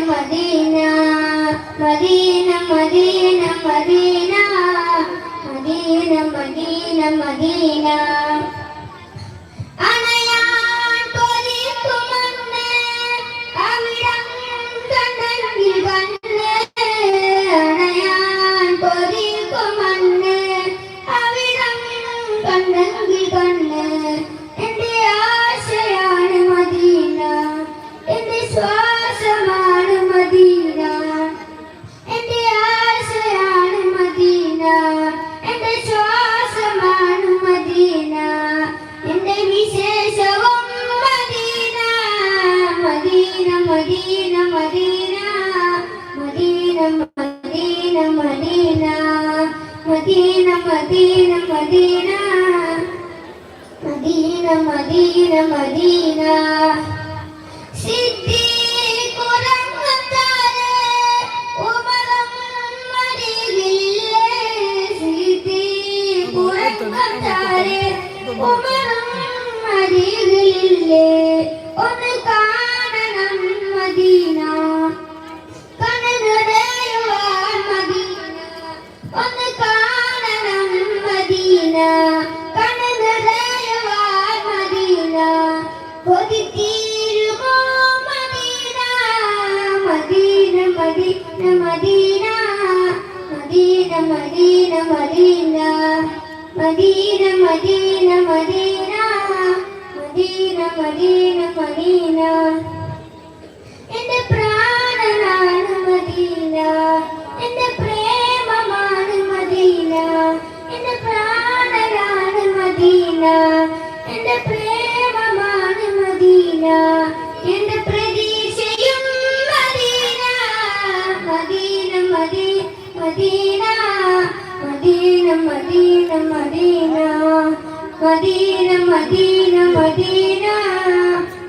Medina Medina Medina Medina Medina Medina Medina. கண்ணு Medina Medina Medina Medina Medina Medina Medina Medina Medina Medina Medina Medina ഉമരം മരിയില്ലേ ഒന്ന് കാണണം കൊതിത്തീരുമോ Medina Medina Medina Medina. Medina Medina Medina. Medina Medina Medina. Medina Medina Medina. എന്റെ പ്രാണനാണ് Medina. എന്റെ പ്രേമമാണ് Medina. എന്റെ പ്രാണനാണ് മദീന. എന്റെ പ്രേമമാണ് Medina Medina Medina Medina Medina Medina Medina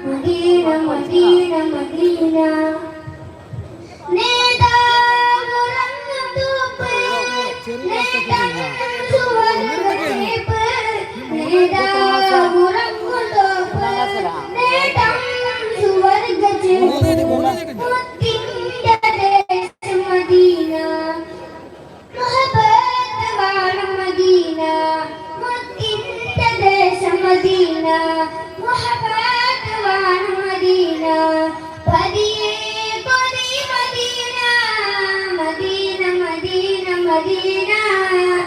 Medina Medina Medina നേതാവുറങ്ങും തൂപ്പ്, നേതാവും സുവർഗ്ഗദ്വീപ്. നേതാവുറങ്ങും மதீனா முஹபத் வான் மதீனா பதியே பதி மதீனா மதீனா மதீனா மதீனா